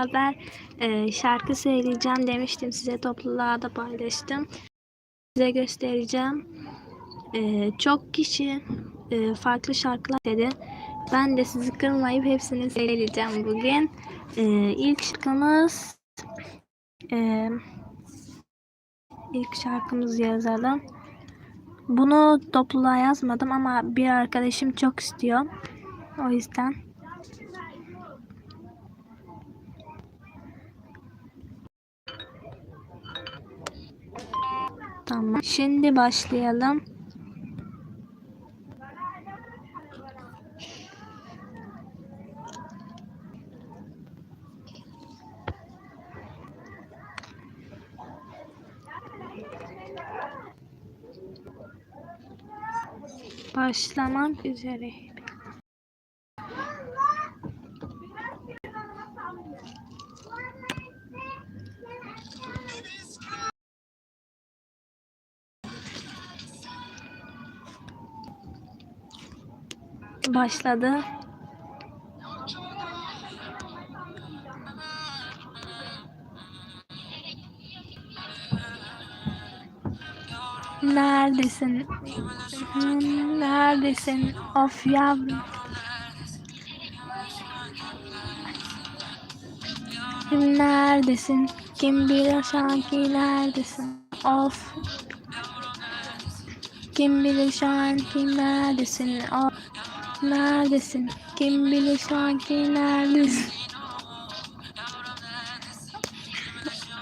beraber e, şarkı söyleyeceğim demiştim size topluluğa da paylaştım. Size göstereceğim. E, çok kişi e, farklı şarkılar dedi. Ben de sizi kırmayıp hepsini söyleyeceğim bugün. E, ilk şarkımız e, ilk şarkımızı yazalım. Bunu topluluğa yazmadım ama bir arkadaşım çok istiyor. O yüzden. Tamam. Şimdi başlayalım. Başlamak üzere. Başladı. Neredesin? Neredesin? Of yavrum. Neredesin? Kim bilir sanki neredesin? Of. Kim bilir şu an kim neredesin? Of. Neredesin? Kim bilir şu anki neredesin?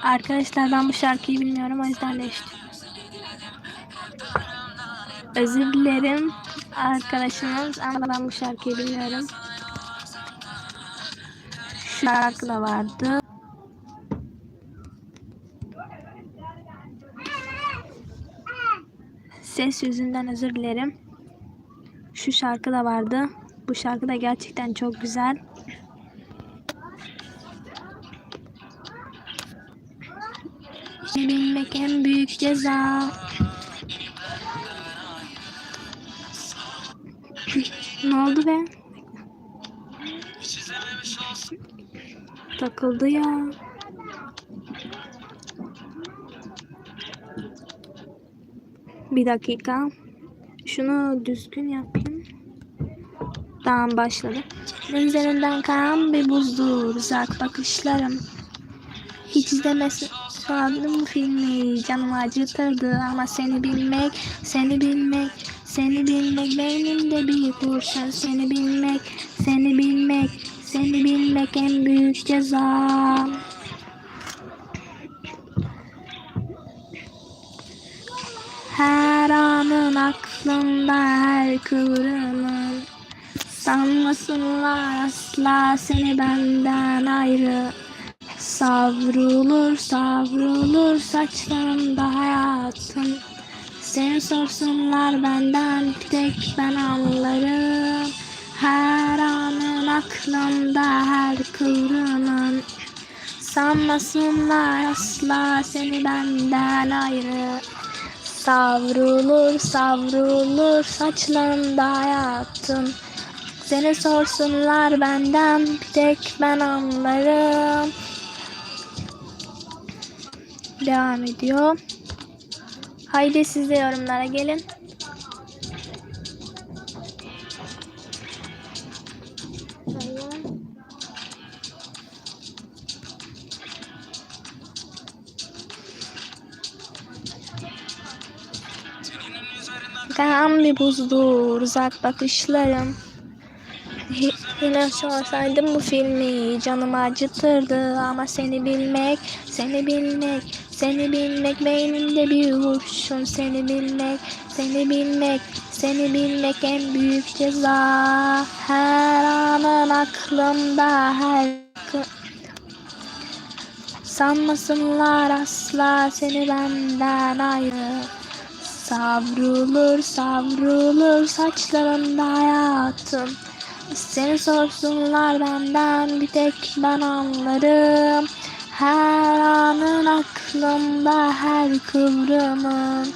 Arkadaşlar ben bu şarkıyı bilmiyorum o yüzden değiştim. Özür dilerim arkadaşımız ama ben bu şarkıyı bilmiyorum. Şarkı da vardı. Ses yüzünden özür dilerim. Şu şarkı da vardı. Bu şarkı da gerçekten çok güzel. Bilmek en büyük ceza. ne oldu be? Takıldı ya. Bir dakika. Şunu düzgün yapayım. Tamam başladı. Üzerinden kayan bir buzdur uzak bakışlarım. Hiç izlemesin sandım filmi canım acıtırdı ama seni bilmek, seni bilmek, seni bilmek beynimde bir kurşun seni bilmek, seni bilmek, seni bilmek en büyük ceza. Her anın aklımda her kıvrımın Sanmasınlar asla seni benden ayrı. Savrulur savrulur saçlarımda hayatım. Seni sorsunlar benden bir tek ben anlarım. Her anın aklımda her kıvrımın. Sanmasınlar asla seni benden ayrı. Savrulur savrulur saçlarımda hayatım Seni sorsunlar benden bir tek ben anlarım Devam ediyor. Haydi siz de yorumlara gelin. Kan bir buzdur uzak bakışlarım. Yine sorsaydım bu filmi canımı acıtırdı ama seni bilmek, seni bilmek, seni bilmek beynimde bir kurşun seni bilmek, seni bilmek, seni bilmek en büyük ceza. Her anın aklımda her Sanmasınlar asla seni benden ayrı. Savrulur savrulur saçlarında hayatım Seni sorsunlar benden bir tek ben anlarım Her anın aklımda her kıvrımın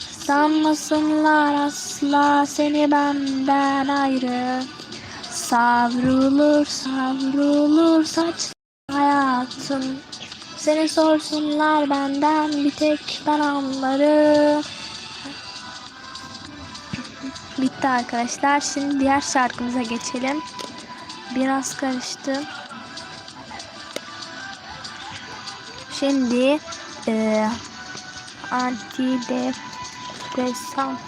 Sanmasınlar asla seni benden ayrı Savrulur savrulur saç hayat hayatım. Seni sorsunlar benden bir tek ben anlarım. Bitti arkadaşlar. Şimdi diğer şarkımıza geçelim. Biraz karıştı. Şimdi e, antidepresan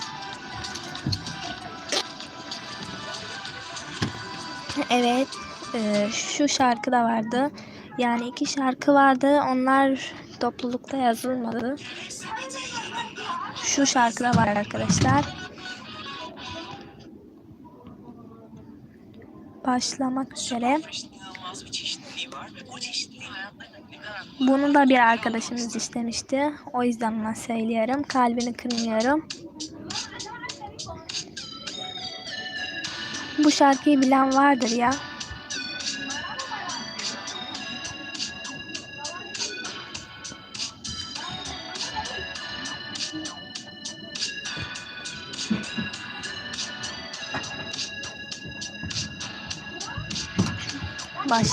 Evet e, şu şarkı da vardı. Yani iki şarkı vardı. Onlar toplulukta yazılmadı. Şu şarkı da var arkadaşlar. Ne kadar Bunu da bir arkadaşımız istemişti. O yüzden ona söylüyorum. Kalbini kırmıyorum. Bu şarkıyı bilen vardır ya.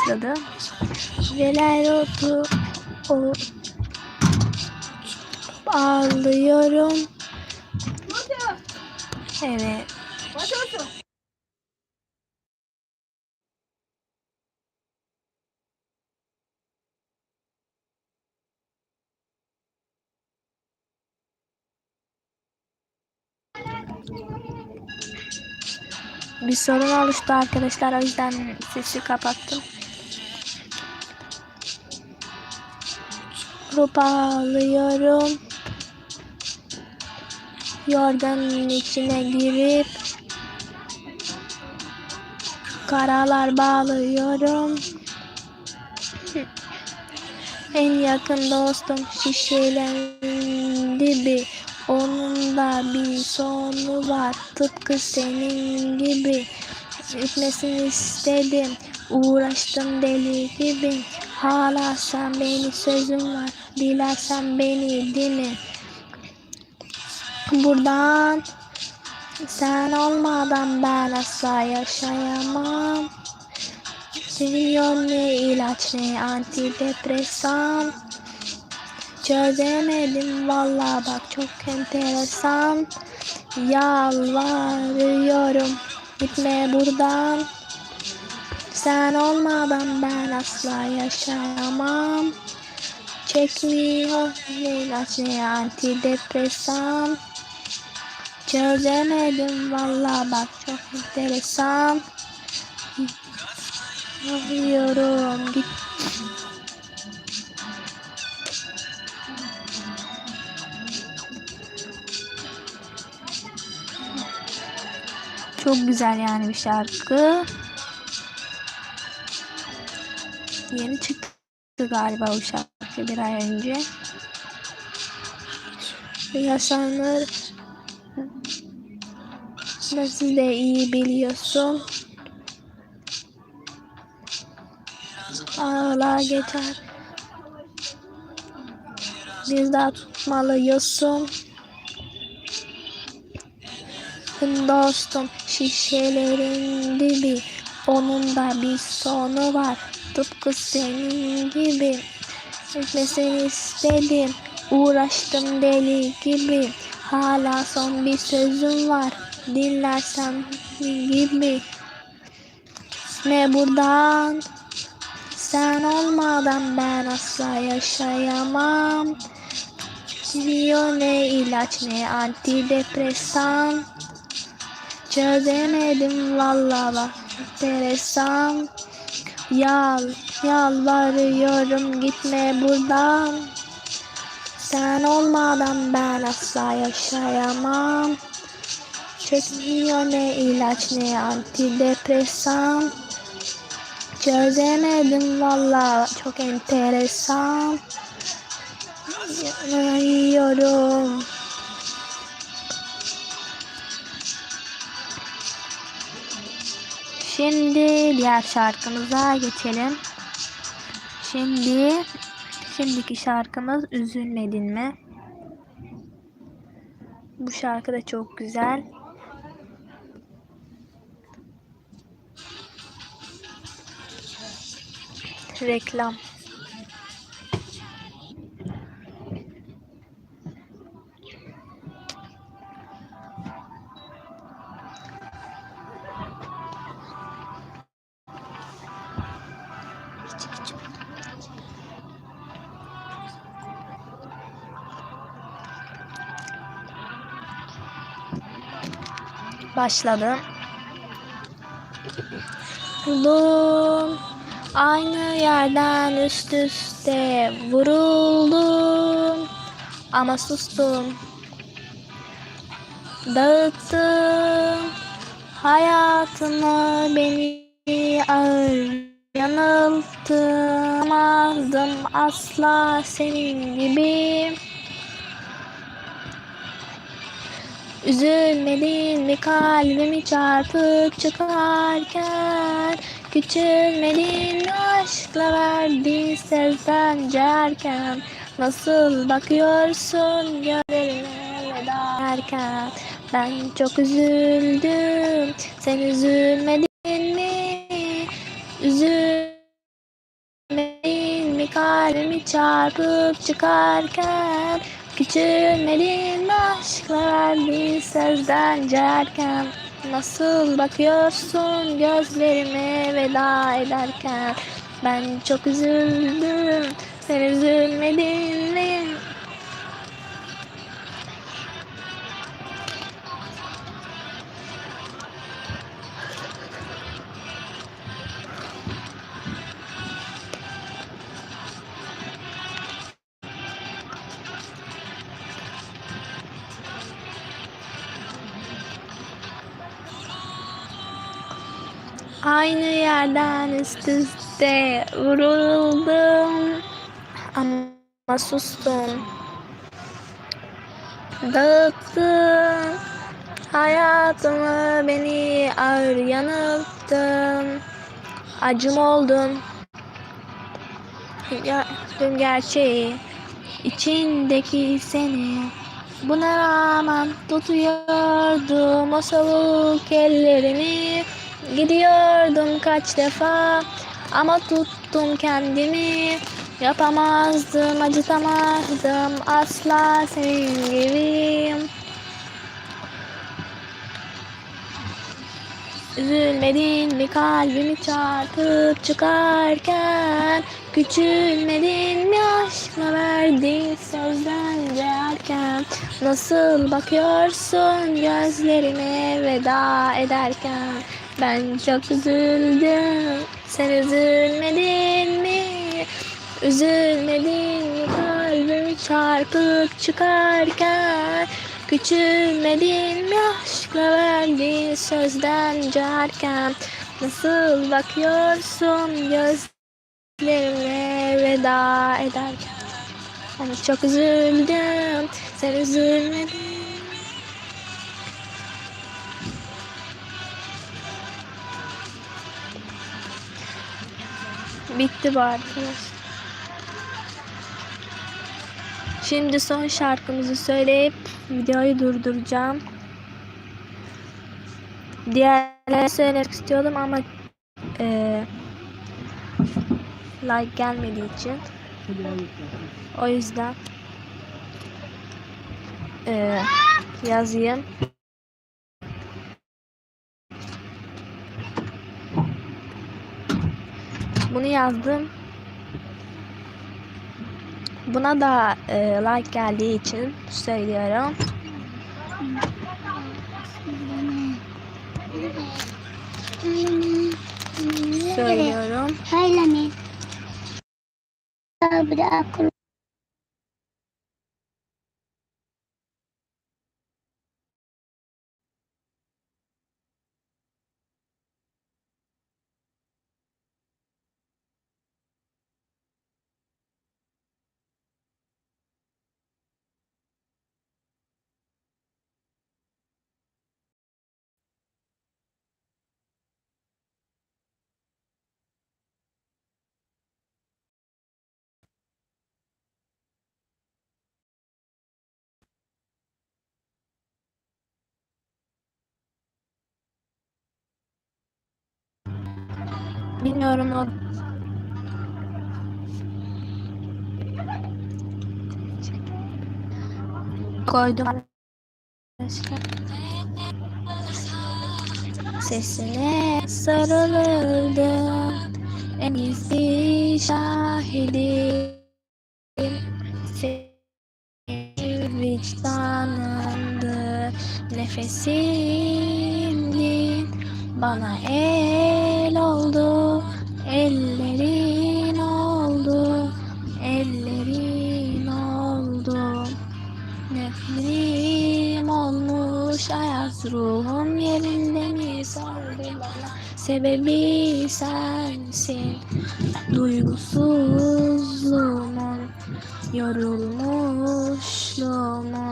Başladı. Neler oldu? O ağlıyorum. Evet. Bir sorun oluştu arkadaşlar o yüzden sesi kapattım. Grup ağlıyorum. Yorganın içine girip karalar bağlıyorum. En yakın dostum şişelerin dibi. Onun da bir sonu var tıpkı senin gibi. Gitmesini istedim, uğraştım deli gibi. Hala sen beni sözüm var, dilersen beni dinle. Buradan sen olmadan ben asla yaşayamam. Seviyor ne ilaç ne antidepresan. Çözemedim valla bak çok enteresan. Yalvarıyorum gitme buradan. Sen olmadan ben asla yaşayamam. Çekmiyor ilaç ne antidepresan. Çözemedim valla bak çok enteresan. Yalvarıyorum git Çok güzel yani bir şarkı. Yeni çıktı galiba bu şarkı bir ay önce. Yaşanır. Nasıl de iyi biliyorsun. Ağlar geçer. Biz de tutmalıyorsun. Dostum şişelerin dibi Onun da bir sonu var Tıpkı senin gibi. Gitmesini istedim. Uğraştım deli gibi. Hala son bir sözüm var. Dinlersem gibi. Ne buradan? Sen olmadan ben asla yaşayamam. Diyor ne ilaç ne antidepresan. Çözemedim valla bak enteresan Yal, yalvarıyorum gitme buradan. Sen olmadan ben asla yaşayamam. Çekmiyor ne ilaç ne antidepresan. Çözemedim valla çok enteresan. Yanıyorum Şimdi diğer şarkımıza geçelim. Şimdi şimdiki şarkımız Üzülmedin mi? Bu şarkı da çok güzel. Reklam. Başladım. Vuruldum. Aynı yerden üst üste vuruldum. Ama sustum. Dağıttım hayatımı beni ağır yanılttamazdım asla senin gibi. Üzülmedin mi? Kalbimi çarpıp çıkarken. Küçülmedin aşkla verdiğin sözden cerken. Nasıl bakıyorsun gözlerime veda ederken Ben çok üzüldüm. Sen üzülmedin mi? Üzülmedin mi? Kalbimi çarpıp çıkarken Küçülmedin mi aşkla verdiğin sözden cerken. Nasıl bakıyorsun gözlerime veda ederken? Ben çok üzüldüm sen üzülmedin Aynı yerden üst üste vuruldum ama sustum. Dağıttın hayatımı beni ağır yanılttın. Acım oldun. Gördüm gerçeği içindeki seni. Buna rağmen tutuyordum o soğuk ellerini. Gidiyordum kaç defa ama tuttum kendimi. Yapamazdım, acıtamazdım asla senin gibi. Üzülmedin mi kalbimi çarpıp çıkarken Küçülmedin mi aşkla verdiğin sözden değerken Nasıl bakıyorsun gözlerime veda ederken Ben çok üzüldüm. Sen üzülmedin mi? Üzülmedin mi? Kalbimi çarpıp çıkarken Küçülmedin mi? Aşkla verdiğin sözden cerken Nasıl bakıyorsun gözlerime veda ederken? Ben çok üzüldüm. Sen üzülmedin Bitti bu arkadaşlar. Şimdi son şarkımızı söyleyip videoyu durduracağım. Diğerleri söylemek istiyordum ama e, like gelmediği için o yüzden e, yazayım. Bunu yazdım. Buna da e, like geldiği için söylüyorum. Söylüyorum. Söyleme. Bırak. Bilmiyorum o koydum. Sesine sarılırdım en iyisi şahidim. Senin vicdanındı nefesim bana el oldu ellerin oldu ellerin oldu. Nefrim olmuş ayaz ruhum yerinde mi sordu bana? Sebebi sensin duygusuzluğumun Yorulmuşluğumun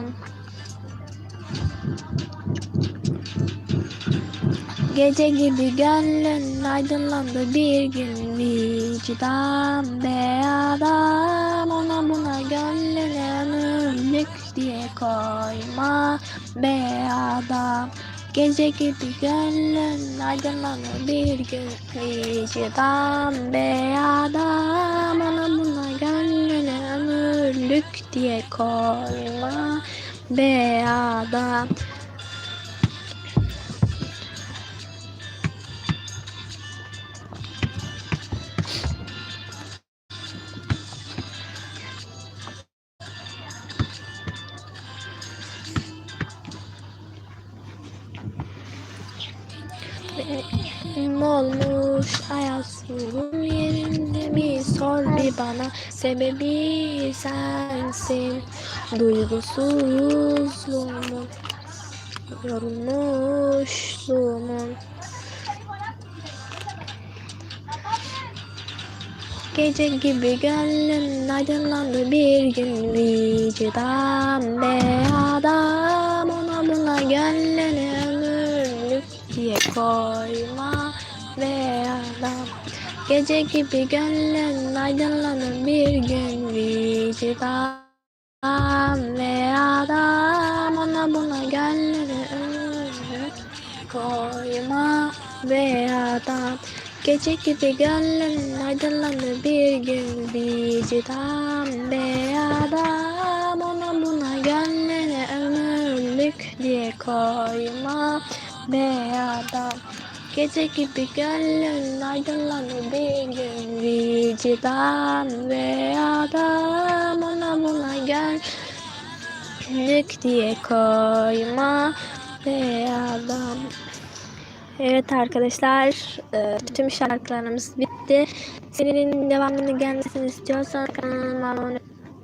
Gece gibi gönlün aydınlandı bir gün. Vicdan be adam Ona buna gönlüne ömürlük diye koyma be adam. Gece gibi gönlün aydınlandı bir gün. Vicdan be adam Ona buna gönlüne ömürlük diye koyma be adam Benim olmuş ruhum yerinde mi? Sor bir bana Sebebi sensin. Duygusuzluğumun Yorulmuşluğumun. Gece gibi gönlüm aydınlandı bir gün. Vicdan be adam Ona buna gönlünü ömürlük diye koyma Gece gibi gönlün aydınlanır bir gün vicdan ve adam. Ona buna gönlünü koyma be adam. Gece gibi gönlün aydınlanır bir gün vicdan be adam. Ona buna gönlünü ömürlük diye koyma be adam Gece gibi gönlün aydınlanır bir gün vicdan ve adam Ona buna gönlük diye koyma be adam Evet arkadaşlar, e, tüm şarkılarımız bitti. Serinin devamını gelmesini istiyorsanız kanalıma abone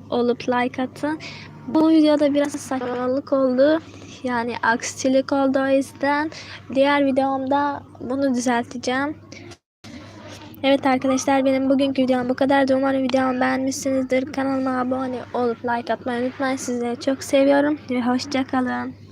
olup like atın. Bu videoda biraz saçmalık oldu. Yani aksilik oldu o yüzden. Diğer videomda bunu düzelteceğim. Evet arkadaşlar benim bugünkü videom bu kadar. Umarım videomu beğenmişsinizdir. Kanalıma abone olup like atmayı unutmayın. Sizleri çok seviyorum ve hoşçakalın.